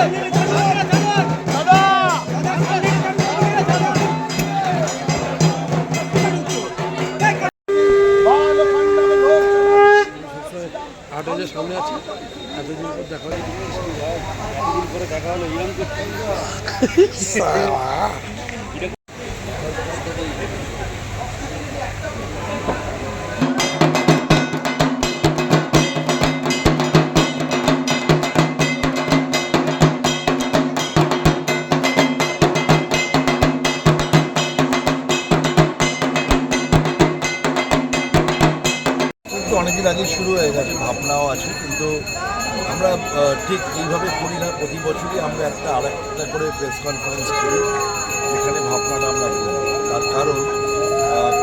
হাজার সামনে আছে এতদিন পর দেখা হলো পরে দেখা অনেকদিন আগে শুরু হয়ে গেছে, ভাবনাও আছে, কিন্তু আমরা ঠিক এইভাবে করি না, প্রতি বছরই আমরা একটা আর একটা করে প্রেস কনফারেন্স করি, যেখানে ভাবনাটা আমরা করি তার কারণ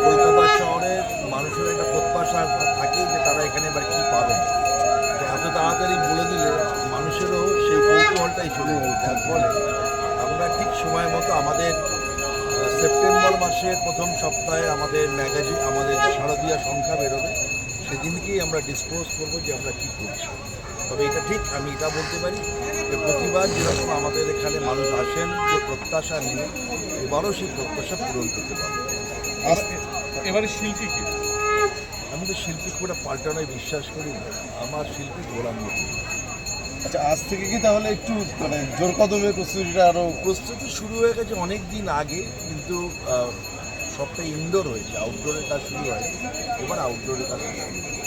কলকাতা শহরে মানুষের একটা প্রত্যাশা থাকে যে তারা এখানে এবার কী পাবেন তো এত তাড়াতাড়ি বলে দিলে মানুষেরও সেই কৌতূহলটাই চলে যাবে যার ফলে আমরা ঠিক সময় মতো আমাদের সেপ্টেম্বর মাসের প্রথম সপ্তাহে আমাদের ম্যাগাজিন, আমাদের শারদীয়া সংখ্যা বেরোবে। সেদিনকেই আমরা ডিসক্লোজ করব যে আমরা কী করছি। তবে এটা ঠিক আমি এটা বলতে পারি যে প্রতিবার যেরকম আমাদের এখানে মানুষ আসেন যে প্রত্যাশা নিয়ে এবারও সেই প্রত্যাশা পূরণ করতে পারবে এবারে শিল্পী কি? আমি তো শিল্পী খুব একটা পাল্টানোয় বিশ্বাস করি না। আমার শিল্পী গোলাম। আচ্ছা আজ থেকে কি তাহলে একটু মানে জোর কদমে প্রস্তুতিটা আরও প্রস্তুতি শুরু হয়ে গেছে অনেক দিন আগে কিন্তু আহ, সবটা ইনডোর হয়েছে আউটডোরের কাজ শুরু হয় এবার আউটডোরের কাজ শুরু